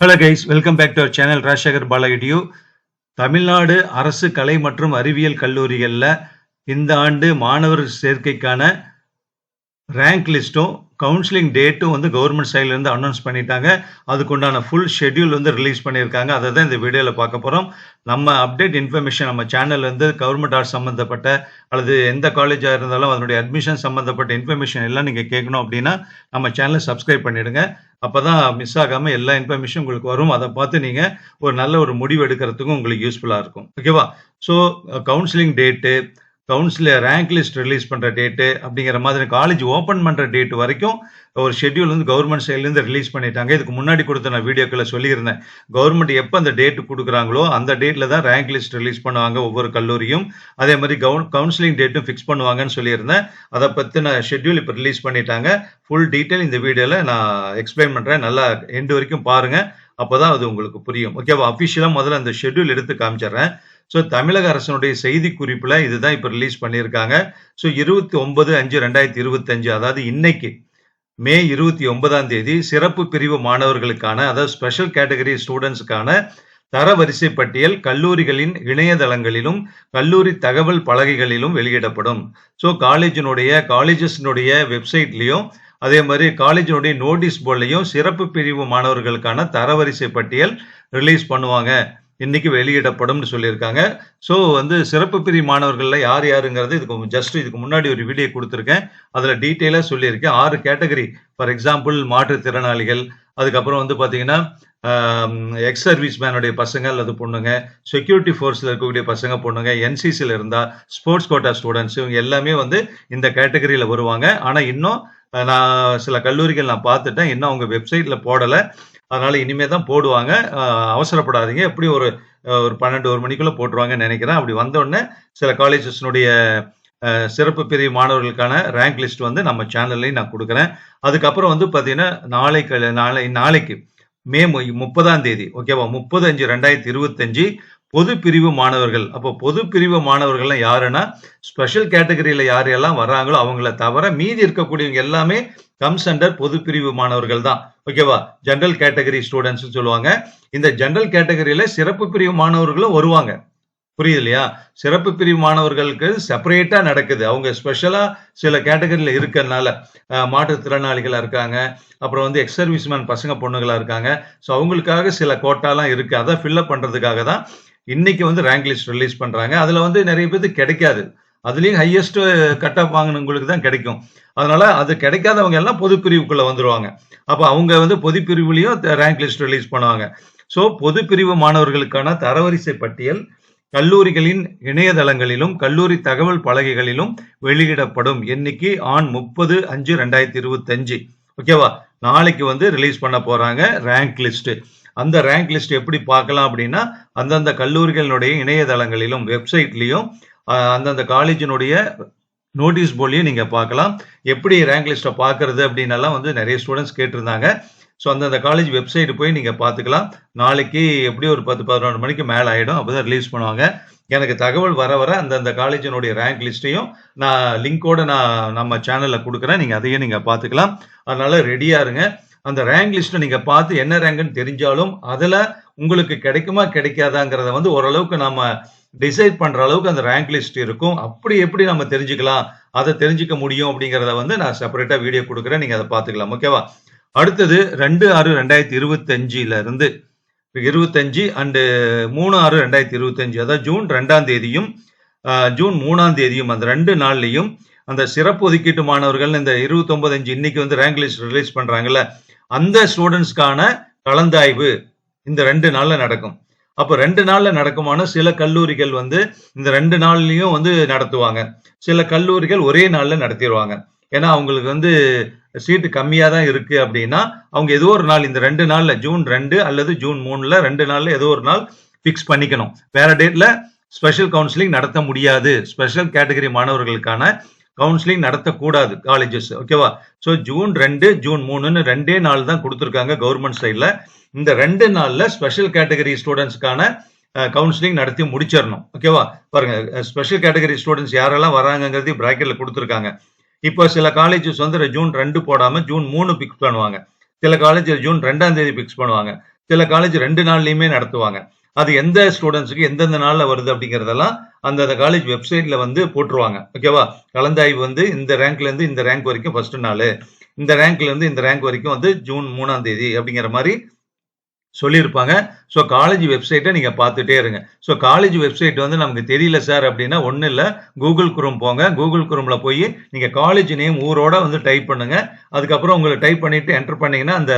Hello guys welcome back to our channel Rajasekar பாலகிடியூ Tamil Nadu அரசு கலை மற்றும் அறிவியல் கல்லூரிகளில் இந்த ஆண்டு மாணவர் சேர்க்கைக்கான ரேங்க் லிஸ்ட்டும் கவுன்சிலிங் டேட்டும் வந்து கவர்மெண்ட் சைட்லேருந்து அனௌன்ஸ் பண்ணிட்டாங்க. அதுக்குண்டான ஃபுல் ஷெட்யூல் வந்து ரிலீஸ் பண்ணியிருக்காங்க. அதை தான் இந்த வீடியோவில் பார்க்க போகிறோம் நம்ம அப்டேட் இன்ஃபர்மேஷன் நம்ம சேனல் வந்து கவர்மெண்ட் ஆர்ட்ஸ் சம்மந்தப்பட்ட அல்லது எந்த காலேஜாக இருந்தாலும் அதனுடைய அட்மிஷன் சம்மந்தப்பட்ட இன்ஃபர்மேஷன் எல்லாம் நீங்கள் கேட்கணும் அப்படின்னா நம்ம சேனலை சப்ஸ்கிரைப் பண்ணிடுங்க. அப்போ தான் மிஸ் ஆகாமல் எல்லா இன்ஃபர்மேஷன் உங்களுக்கு வரும். அதை பார்த்து நீங்கள் ஒரு நல்ல ஒரு முடிவு எடுக்கிறதுக்கும் உங்களுக்கு யூஸ்ஃபுல்லாக இருக்கும். ஓகேவா so counselling date counsellor rank list release பண்ணுற டேட்டு அப்படிங்கிற மாதிரி காலேஜ் ஓப்பன் பண்ணுற டேட் வரைக்கும் ஒரு ஷெட்யூல் வந்து கவர்மெண்ட் சைட்லேருந்து ரிலீஸ் பண்ணிட்டாங்க. இதுக்கு முன்னாடி கொடுத்த நான் வீடியோக்களை சொல்லியிருந்தேன். கவர்மெண்ட் எப்போ அந்த டேட் கொடுக்குறாங்களோ அந்த டேட்டில் தான் ரேங்க் லிஸ்ட் ரிலீஸ் பண்ணுவாங்க ஒவ்வொரு கல்லூரியும். அதே மாதிரி கவுன் கவுன்சிலிங் டேட்டும் ஃபிக்ஸ் பண்ணுவாங்கன்னு சொல்லியிருந்தேன். அதை பற்றின ஷெட்யூல் இப்போ ரிலீஸ் பண்ணிட்டாங்க. ஃபுல் டீட்டெயில் இந்த வீடியோவில் நான் எக்ஸ்பிளைன் பண்ணுறேன் நல்லா எண்டு வரைக்கும் பாருங்கள் அப்போ தான் அது உங்களுக்கு புரியும். ஓகேவா அஃபிஷியலாக முதல்ல அந்த ஷெட்யூல் எடுத்து காமிச்சிடுறேன். ஸோ தமிழக அரசனுடைய செய்தி குறிப்பில் இதுதான் இப்போ ரிலீஸ் பண்ணியிருக்காங்க. ஸோ இருபத்தி ஒன்பது அஞ்சு ரெண்டாயிரத்தி இருபத்தஞ்சு அதாவது இன்னைக்கு மே இருபத்தி ஒன்பதாம் தேதி சிறப்பு பிரிவு மாணவர்களுக்கான அதாவது ஸ்பெஷல் கேட்டகரி ஸ்டூடெண்ட்ஸுக்கான தரவரிசை பட்டியல் கல்லூரிகளின் இணையதளங்களிலும் கல்லூரி தகவல் பலகைகளிலும் வெளியிடப்படும். ஸோ காலேஜினுடைய காலேஜஸ்னுடைய வெப்சைட்லேயும் அதே மாதிரி காலேஜினுடைய நோட்டீஸ் போர்ட்லையும் சிறப்பு பிரிவு மாணவர்களுக்கான தரவரிசை பட்டியல் ரிலீஸ் பண்ணுவாங்க. இன்னைக்கு வெளியிடப்படும்னு சொல்லியிருக்காங்க. ஸோ வந்து சிறப்பு பிரி மாணவர்களில் யார் யாருங்கிறது இதுக்கு ஜஸ்ட் இதுக்கு முன்னாடி ஒரு வீடியோ கொடுத்துருக்கேன். அதில் டீட்டெயிலாக சொல்லியிருக்கேன். ஆறு கேட்டகரி ஃபார் எக்ஸாம்பிள் மாற்றுத்திறனாளிகள் அதுக்கப்புறம் வந்து பார்த்தீங்கன்னா எக்ஸ் சர்வீஸ் மேனுடைய பசங்க அல்லது பொண்ணுங்க செக்யூரிட்டி ஃபோர்ஸில் இருக்கக்கூடிய பசங்க பொண்ணுங்க என்சிசியில் இருந்தால் ஸ்போர்ட்ஸ் கோட்டா ஸ்டூடெண்ட்ஸ் இவங்க எல்லாமே வந்து இந்த கேட்டகரியில் வருவாங்க. ஆனால் இன்னும் நான் சில கல்லூரிகள் நான் பார்த்துட்டேன். இன்னும் அவங்க வெப்சைட்டில் போடலை. அதனால இனிமே தான் போடுவாங்க. அவசரப்படாதீங்க. எப்படி ஒரு ஒரு பன்னெண்டு ஒரு மணிக்குள்ள போட்டுருவாங்கன்னு நினைக்கிறேன். அப்படி வந்தோடனே சில காலேஜஸ்னுடைய சிறப்பு பிரிவு மாணவர்களுக்கான ரேங்க் லிஸ்ட் வந்து நம்ம சேனல்லையும் நான் கொடுக்குறேன். அதுக்கப்புறம் வந்து பார்த்தீங்கன்னா நாளைக்கு நாளை நாளைக்கு மே முப்பதாம் தேதி ஓகேவா முப்பது அஞ்சு ரெண்டாயிரத்தி இருபத்தஞ்சு பொது பிரிவு மாணவர்கள். அப்போ பொது பிரிவு மாணவர்கள்லாம் யாருன்னா ஸ்பெஷல் கேட்டகரியில் யார் எல்லாம் வர்றாங்களோ அவங்கள தவிர மீதி இருக்கக்கூடியவங்க எல்லாமே கம்ஸ் அண்டர் பொது பிரிவு மாணவர்கள் தான். ஓகேவா ஜென்ரல் கேட்டகரி ஸ்டூடெண்ட்ஸ் சொல்லுவாங்க. இந்த ஜென்ரல் கேட்டகரியில சிறப்பு பிரிவு மாணவர்களும் வருவாங்க. புரியுது இல்லையா? சிறப்பு பிரிவு மாணவர்களுக்கு செப்பரேட்டா நடக்குது. அவங்க ஸ்பெஷலா சில கேட்டகரியில இருக்கிறதுனால மாற்றுத்திறனாளிகளா இருக்காங்க. அப்புறம் வந்து எக்ஸ் சர்வீஸ்மேன் பசங்க பொண்ணுங்களா இருக்காங்க. ஸோ அவங்களுக்காக சில கோட்டாலாம் இருக்கு. அதை ஃபில்அப் பண்றதுக்காக தான் இன்னைக்கு வந்து ரேங்க் லிஸ்ட் ரிலீஸ் பண்றாங்க. அதுல வந்து நிறைய பேருக்கு கிடைக்காது. அதுலயும் ஹையஸ்ட் கட் ஆஃப் வாங்கினவங்களுக்கு தான் கிடைக்கும். அதனால அது கிடைக்காதவங்க எல்லாம் பொதுப்பிரிவுக்குள்ள வந்துருவாங்க. அப்ப அவங்க வந்து பொதுப்பிரிவுலையும் ரேங்க் லிஸ்ட் ரிலீஸ் பண்ணுவாங்க. ஸோ பொதுப்பிரிவு மாணவர்களுக்கான தரவரிசை பட்டியல் கல்லூரிகளின் இணையதளங்களிலும் கல்லூரி தகவல் பலகைகளிலும் வெளியிடப்படும். எண்ணிக்கை ஆண் முப்பது அஞ்சு ரெண்டாயிரத்தி இருபத்தஞ்சு. ஓகேவா நாளைக்கு வந்து ரிலீஸ் பண்ண போறாங்க ரேங்க் லிஸ்ட் அந்த ரேங்க் லிஸ்ட் எப்படி பார்க்கலாம் அப்படின்னா அந்தந்த கல்லூரிகளினுடைய இணையதளங்களிலும் வெப்சைட்லையும் அந்தந்த காலேஜினுடைய நோட்டீஸ் போர்ட்லையும் நீங்கள் பார்க்கலாம். எப்படி ரேங்க் லிஸ்ட்டை பார்க்கறது அப்படின்னலாம் வந்து நிறைய ஸ்டூடெண்ட்ஸ் கேட்டிருந்தாங்க. ஸோ அந்தந்த காலேஜ் வெப்சைட் போய் நீங்கள் பார்த்துக்கலாம். நாளைக்கு எப்படி ஒரு பத்து பதினொன்று மணிக்கு மேலே ஆகிடும் அப்போ தான் ரிலீஸ் பண்ணுவாங்க. எனக்கு தகவல் வர வர அந்தந்த காலேஜினுடைய ரேங்க் லிஸ்ட்டையும் நான் லிங்கோட நான் நம்ம சேனலில் கொடுக்குறேன். நீங்கள் அதையும் நீங்கள் பார்த்துக்கலாம். அதனால் ரெடியாக இருங்க. அந்த ரேங்க் லிஸ்ட்டை நீங்கள் பார்த்து என்ன ரேங்க்னு தெரிஞ்சாலும் அதில் உங்களுக்கு கிடைக்குமா கிடைக்காதாங்கிறத வந்து ஓரளவுக்கு நம்ம டிசைட் பண்ற அளவுக்கு அந்த ரேங்க் லிஸ்ட் இருக்கும். அப்படி எப்படி நம்ம தெரிஞ்சுக்கலாம் அதை தெரிஞ்சுக்க முடியும் அப்படிங்கிறத வந்து நான் செப்பரேட்டாக வீடியோ கொடுக்குறேன். நீங்கள் அதை பார்த்துக்கலாம் ஓகேவா அடுத்தது ரெண்டு ஆறு ரெண்டாயிரத்தி இருபத்தஞ்சுல இருந்து இருபத்தஞ்சு அண்டு மூணு ஆறு ரெண்டாயிரத்தி இருபத்தஞ்சு அதாவது ஜூன் ரெண்டாம் தேதியும் ஜூன் மூணாம் தேதியும் அந்த ரெண்டு நாள்லையும் அந்த சிறப்பு ஒதுக்கீட்டு மாணவர்கள் இந்த இருபத்தொன்பது அஞ்சு இன்னைக்கு வந்து ரேங்க் லிஸ்ட் ரிலீஸ் பண்ணுறாங்கல்ல அந்த ஸ்டூடெண்ட்ஸ்க்கான கலந்தாய்வு இந்த ரெண்டு நாள்ல நடக்கும். அப்போ ரெண்டு நாள்ல நடக்குமான சில கல்லூரிகள் வந்து இந்த ரெண்டு நாள்லயும் வந்து நடத்துவாங்க. சில கல்லூரிகள் ஒரே நாள்ல நடத்திடுவாங்க ஏன்னா அவங்களுக்கு வந்து சீட்டு கம்மியா தான் இருக்கு அப்படின்னா அவங்க ஏதோ ஒரு நாள் இந்த ரெண்டு நாள்ல ஜூன் ரெண்டு அல்லது ஜூன் மூணுல ரெண்டு நாள்ல ஏதோ ஒரு நாள் ஃபிக்ஸ் பண்ணிக்கணும். வேற டேட்ல ஸ்பெஷல் கவுன்சிலிங் நடத்த முடியாது. ஸ்பெஷல் கேட்டகரி மாணவர்களுக்கான கவுன்சிலிங் நடத்தக்கூடாது காலேஜஸ் ஓகேவா ஸோ ஜூன் ரெண்டு ஜூன் மூணுன்னு ரெண்டே நாள் தான் கொடுத்துருக்காங்க கவர்மெண்ட் சைடில் இந்த ரெண்டு நாளில் ஸ்பெஷல் கேட்டகரி ஸ்டூடெண்ட்ஸ்க்கான கவுன்சிலிங் நடத்தி முடிச்சிடணும் ஓகேவா பாருங்க ஸ்பெஷல் கேட்டகரி ஸ்டூடெண்ட்ஸ் யாரெல்லாம் வராங்கிறது பிராக்கெட்டில் கொடுத்துருக்காங்க. இப்போ சில காலேஜஸ் வந்து ஜூன் ரெண்டு போடாமல் ஜூன் மூணு பிக்ஸ் பண்ணுவாங்க. சில காலேஜ் ஜூன் ரெண்டாம் தேதி பிக்ஸ் பண்ணுவாங்க. சில காலேஜ் ரெண்டு நாள்லையுமே நடத்துவாங்க. அது எந்த ஸ்டூடெண்ட்ஸுக்கு எந்தெந்த நாளில் வருது அப்படிங்கிறதெல்லாம் அந்த காலேஜ் வெப்சைட்டில் வந்து போட்டுருவாங்க. ஓகேவா கலந்தாய்வு வந்து இந்த ரேங்க்லேருந்து இந்த ரேங்க் வரைக்கும் ஃபர்ஸ்ட் நாள். இந்த ரேங்க்லேருந்து இந்த ரேங்க் வரைக்கும் வந்து ஜூன் மூணாம் தேதி அப்படிங்கிற மாதிரி சொல்லியிருப்பாங்க. ஸோ காலேஜ் வெப்சைட்டை நீங்கள் பார்த்துட்டே இருங்க. ஸோ காலேஜ் வெப்சைட் வந்து நமக்கு தெரியல சார் அப்படின்னா ஒன்றும் இல்லை. கூகுள் குரோம் போங்க. கூகுள் குரோமில் போய் நீங்கள் காலேஜ் நேம் ஊரோட வந்து டைப் பண்ணுங்கள் அதுக்கப்புறம் உங்களை டைப் பண்ணிவிட்டு என்டர் பண்ணிங்கன்னா அந்த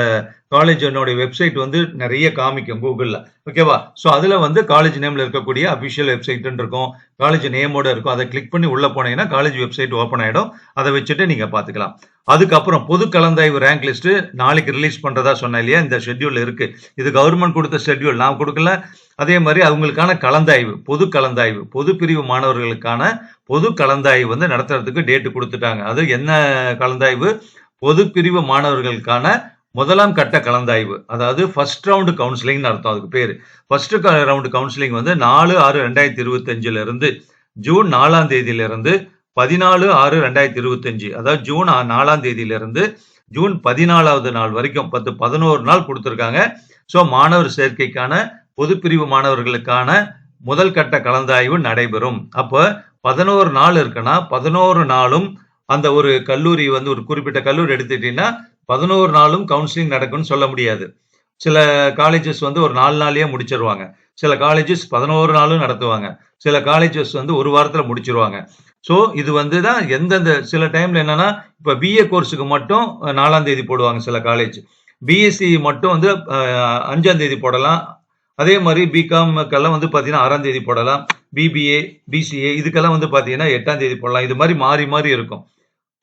காலேஜினுடைய வெப்சைட் வந்து நிறைய காமிக்கும் கூகுளில். ஓகேவா ஸோ அதில் வந்து காலேஜ் நேமில் இருக்கக்கூடிய அஃபிஷியல் வெப்சைட்னு இருக்கும். காலேஜ் நேமோட இருக்கும். அதை கிளிக் பண்ணி உள்ளே போனீங்கன்னா காலேஜ் வெப்சைட் ஓப்பன் ஆகிடும் அதை வச்சுட்டு நீங்கள் பார்த்துக்கலாம் அதுக்கப்புறம் பொது கலந்தாய்வு ரேங்க் லிஸ்ட்டு நாளைக்கு ரிலீஸ் பண்ணுறதா சொன்னேன் இல்லையா? இந்த ஷெட்யூல் இருக்குது இது கவர்மெண்ட் கொடுத்த ஷெட்யூல் நான் கொடுக்கல. அதே மாதிரி அவங்களுக்கான கலந்தாய்வு பொது கலந்தாய்வு பொது பிரிவு மாணவர்களுக்கான பொது கலந்தாய்வு வந்து நடத்துறதுக்கு டேட்டு கொடுத்துட்டாங்க. அது என்ன கலந்தாய்வு? பொது பிரிவு மாணவர்களுக்கான முதலாம் கட்ட கலந்தாய்வு. அதாவது ஃபர்ஸ்ட் ரவுண்டு கவுன்சிலிங்னு அர்த்தம் அதுக்கு பேர். ஃபர்ஸ்ட் ரவுண்டு கவுன்சிலிங் வந்து நாலு ஆறு ரெண்டாயிரத்தி இருபத்தஞ்சுல இருந்து ஜூன் நாலாம் தேதியிலிருந்து பதினாலு ஆறு ரெண்டாயிரத்தி இருபத்தஞ்சு. அதாவது ஜூன் நாலாம் தேதியிலிருந்து ஜூன் பதினாலாவது நாள் வரைக்கும் பத்து பதினோரு நாள் கொடுத்துருக்காங்க. ஸோ மாணவர் சேர்க்கைக்கான பொதுப்பிரிவு மாணவர்களுக்கான முதல் கட்ட கலந்தாய்வு நடைபெறும். அப்போ பதினோரு நாள் இருக்குன்னா பதினோரு நாளும் அந்த ஒரு கல்லூரி வந்து ஒரு குறிப்பிட்ட கல்லூரி எடுத்துட்டீங்கன்னா பதினோரு நாளும் கவுன்சிலிங் நடக்கும்னு சொல்ல முடியாது. சில காலேஜஸ் வந்து ஒரு நாலு நாளையே முடிச்சிருவாங்க. சில காலேஜஸ் பதினோரு நாளும் நடத்துவாங்க. சில காலேஜஸ் வந்து ஒரு வாரத்தில் முடிச்சிருவாங்க. ஸோ இது வந்து தான் எந்தெந்த சில டைமில் என்னென்னா இப்போ பிஏ கோர்ஸுக்கு மட்டும் நாலாம் தேதி போடுவாங்க சில காலேஜ் பிஎஸ்சி மட்டும் வந்து அஞ்சாம் தேதி போடலாம். அதே மாதிரி பிகாம்க்கெல்லாம் வந்து பார்த்தீங்கன்னா ஆறாம் தேதி போடலாம். பிபிஏ பிசிஏ இதுக்கெல்லாம் வந்து பார்த்தீங்கன்னா எட்டாம் தேதி போடலாம். இது மாதிரி மாறி மாறி இருக்கும்.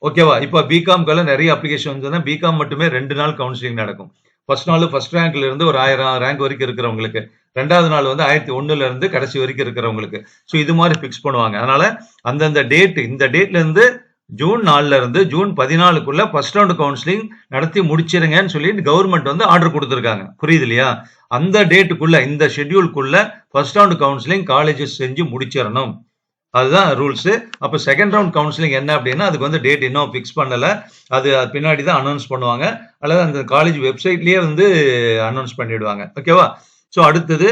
ஓகேவா? இப்போ பிகாம்க்கெல்லாம் நிறைய அப்ளிகேஷன் வந்ததுன்னா பிகாம் மட்டுமே ரெண்டு நாள் கவுன்சிலிங் நடக்கும். ஃபர்ஸ்ட் நாள் ஃபர்ஸ்ட் ரேங்க்ல இருந்து ஒரு ஆயிரம் ரேங்க் வரைக்கும் இருக்கிறவங்களுக்கு. ரெண்டாவது நாள் வந்து ஆயிரத்தி ஒண்ணுல இருந்து கடைசி வரைக்கும் இருக்கிறவங்களுக்கு. ஸோ இது மாதிரி ஃபிக்ஸ் பண்ணுவாங்க. அதனால அந்தந்த டேட் இந்த டேட்ல இருந்து ஜூன் நாலுல இருந்து ஜூன் பதினாலுக்குள்ள ஃபர்ஸ்ட் ரவுண்ட் கவுன்சிலிங் நடத்தி முடிச்சிருங்கன்னு சொல்லி கவர்மெண்ட் வந்து ஆர்டர் கொடுத்துருக்காங்க. புரியுது இல்லையா? அந்த டேட்டுக்குள்ள இந்த ஷெட்யூல்குள்ள ஃபர்ஸ்ட் ரவுண்ட் கவுன்சிலிங் காலேஜஸ் செஞ்சு முடிச்சிடணும். அதுதான் ரூல்ஸு அப்போ செகண்ட் ரவுண்ட் கவுன்சிலிங் என்ன அப்படின்னா அதுக்கு வந்து டேட் இன்னும் ஃபிக்ஸ் பண்ணலை. அது பின்னாடி தான் அனௌன்ஸ் பண்ணுவாங்க. அல்லது அந்த காலேஜ் வெப்சைட்லேயே வந்து அனௌன்ஸ் பண்ணிடுவாங்க. ஓகேவா ஸோ அடுத்தது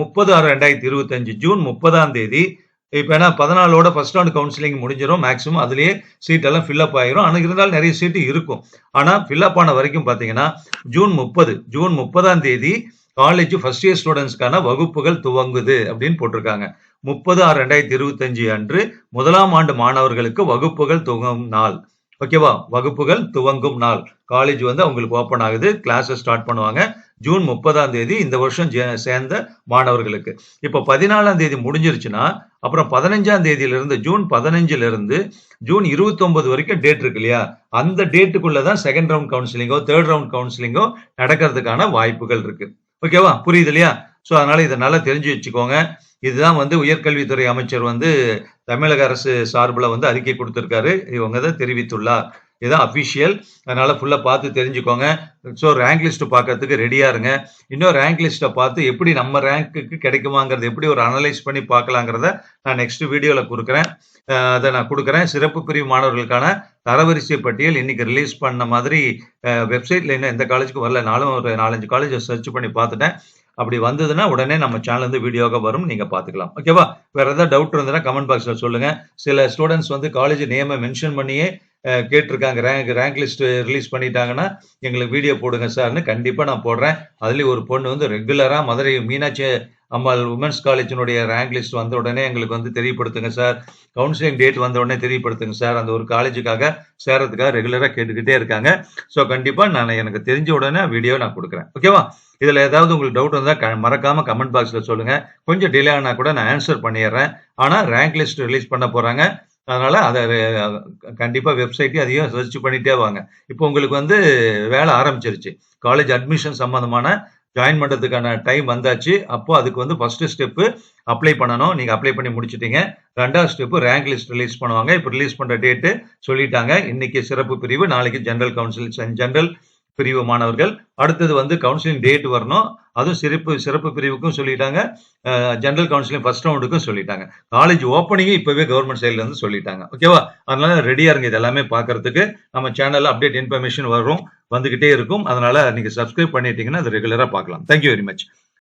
முப்பது ஆறு ரெண்டாயிரத்தி இருபத்தஞ்சு ஜூன் முப்பதாம் தேதி இப்போ ஏன்னா பதினாலோட ஃபர்ஸ்ட் ரவுண்ட் கவுன்சிலிங் முடிஞ்சிடும் மேக்ஸிமம் அதுலேயே சீட்டெல்லாம் ஃபில்அப் ஆகிரும் ஆனால் இருந்தாலும் நிறைய சீட்டு இருக்கும். ஆனால் ஃபில்அப் ஆன வரைக்கும் பார்த்தீங்கன்னா ஜூன் முப்பது ஜூன் முப்பதாம் தேதி காலேஜ் ஃபர்ஸ்ட் இயர் ஸ்டூடெண்ட்ஸ்க்கான வகுப்புகள் துவங்குது அப்படின்னு போட்டிருக்காங்க. முப்பது ஆறு ரெண்டாயிரத்தி இருபத்தஞ்சு அன்று முதலாம் ஆண்டு மாணவர்களுக்கு வகுப்புகள் துவங்கும் நாள். ஓகேவா வகுப்புகள் துவங்கும் நாள். காலேஜ் வந்து அவங்களுக்கு ஓப்பன் ஆகுது. கிளாஸஸ் ஸ்டார்ட் பண்ணுவாங்க. ஜூன் முப்பதாம் தேதி இந்த வருஷம் சேர்ந்த மாணவர்களுக்கு. இப்போ பதினாலாம் தேதி முடிஞ்சிருச்சுன்னா அப்புறம் பதினஞ்சாம் தேதியிலிருந்து ஜூன் பதினஞ்சுல இருந்து ஜூன் இருபத்தி ஒன்பது வரைக்கும் டேட் இருக்கு இல்லையா? அந்த டேட்டுக்குள்ள தான் செகண்ட் ரவுண்ட் கவுன்சிலிங்கோ தேர்ட் ரவுண்ட் கவுன்சிலிங்கோ நடக்கிறதுக்கான வாய்ப்புகள் இருக்கு. ஓகேவா புரியுது இல்லையா? ஸோ அதனால் இதை நல்லா தெரிஞ்சு வச்சுக்கோங்க. இதுதான் வந்து உயர்கல்வித்துறை அமைச்சர் வந்து தமிழக அரசு சார்பில் வந்து அறிக்கை கொடுத்துருக்காரு. இவங்க தான் தெரிவித்துள்ளார். இதுதான் அஃபிஷியல் அதனால் ஃபுல்லாக பார்த்து தெரிஞ்சுக்கோங்க. ஸோ ரேங்க் லிஸ்ட்டு பார்க்கறதுக்கு ரெடியாக இருங்க. இன்னும் ரேங்க் லிஸ்ட்டை பார்த்து எப்படி நம்ம ரேங்க்குக்கு கிடைக்குமாங்கிறது எப்படி ஒரு அனலைஸ் பண்ணி பார்க்கலாங்கிறத நான் நெக்ஸ்ட் வீடியோவில் கொடுக்குறேன். அதை நான் கொடுக்குறேன். சிறப்பு பிரிவு மாணவர்களுக்கான தரவரிசை பட்டியல் இன்றைக்கி ரிலீஸ் பண்ண மாதிரி வெப்சைட்டில் இன்னும் எந்த காலேஜுக்கும் வரல. நானும் ஒரு நாலஞ்சு காலேஜை சர்ச் பண்ணி பார்த்துட்டேன். அப்படி வந்ததுன்னா உடனே நம்ம சேனல் வந்து வீடியோவாக வரும் நீங்க பாத்துக்கலாம் ஓகேவா வேற ஏதாவது டவுட் இருந்ததுன்னா கமெண்ட் பாக்ஸ்ல சொல்லுங்க. சில ஸ்டூடெண்ட்ஸ் வந்து காலேஜ் நேமை மென்ஷன் பண்ணியே கேட்டிருக்காங்க. ரேங்க் ரேங்க் லிஸ்ட் ரிலீஸ் பண்ணிட்டாங்கன்னா எங்களுக்கு வீடியோ போடுங்க சார்னு கண்டிப்பாக நான் போடுறேன். அதுலேயும் ஒரு பொண்ணு வந்து ரெகுலராக மதுரை மீனாட்சி அம்மாள் உமன்ஸ் காலேஜினுடைய ரேங்க் லிஸ்ட் வந்த உடனே எங்களுக்கு வந்து தெரியப்படுத்துங்க சார் கவுன்சிலிங் டேட் வந்த உடனே தெரியப்படுத்துங்க சார் அந்த ஒரு காலேஜுக்காக சேரத்துக்காக ரெகுலராக கேட்டுக்கிட்டே இருக்காங்க. ஸோ கண்டிப்பாக நான் எனக்கு தெரிஞ்ச உடனே வீடியோ நான் கொடுக்குறேன். ஓகேவா இதில் ஏதாவது உங்களுக்கு டவுட் இருந்தால் மறக்காமல் கமெண்ட் பாக்ஸில் சொல்லுங்கள் கொஞ்சம் டிலே ஆனால் கூட நான் ஆன்சர் பண்ணிடுறேன். ஆனால் ரேங்க் லிஸ்ட் ரிலீஸ் பண்ண போகிறாங்க அதனால் அதை கண்டிப்பாக வெப்சைட்டையும் அதையும் சர்ச் பண்ணிகிட்டே வாங்க. இப்போ உங்களுக்கு வந்து வேலை ஆரம்பிச்சிருச்சு. காலேஜ் அட்மிஷன் சம்மந்தமான ஜாயின் பண்ணுறதுக்கான டைம் வந்தாச்சு. அப்போ அதுக்கு வந்து ஃபஸ்ட்டு ஸ்டெப்பு அப்ளை பண்ணணும். நீங்கள் அப்ளை பண்ணி முடிச்சிட்டீங்க. ரெண்டாவது ஸ்டெப்பு ரேங்க் லிஸ்ட் ரிலீஸ் பண்ணுவாங்க. இப்போ ரிலீஸ் பண்ணுற டேட்டு சொல்லிட்டாங்க. இன்னைக்கு சிறப்பு பிரிவு நாளைக்கு ஜென்ரல் கவுன்சில் ஜென்ரல் பிரிவு மாணவர்கள். அடுத்தது வந்து கவுன்சிலிங் டேட் வரணும். அதுவும் சிறப்பு சிறப்பு பிரிவுக்கும் சொல்லிட்டாங்க. ஜென்ரல் கவுன்சிலிங் ஃபர்ஸ்ட் ரவுண்டுக்கும் சொல்லிட்டாங்க. காலேஜ் ஓப்பனிங் இப்போவே கவர்மெண்ட் சைடில் இருந்து சொல்லிட்டாங்க. ஓகேவா அதனால ரெடியாக இருங்க இது எல்லாமே பார்க்கறதுக்கு நம்ம சேனலில் அப்டேட் இன்ஃபர்மேஷன் வரும். வந்துகிட்டே இருக்கும். அதனால நீங்கள் சப்ஸ்கிரைப் பண்ணிட்டீங்கன்னா அது ரெகுலராக பார்க்கலாம் தேங்க்யூ வெரி மச்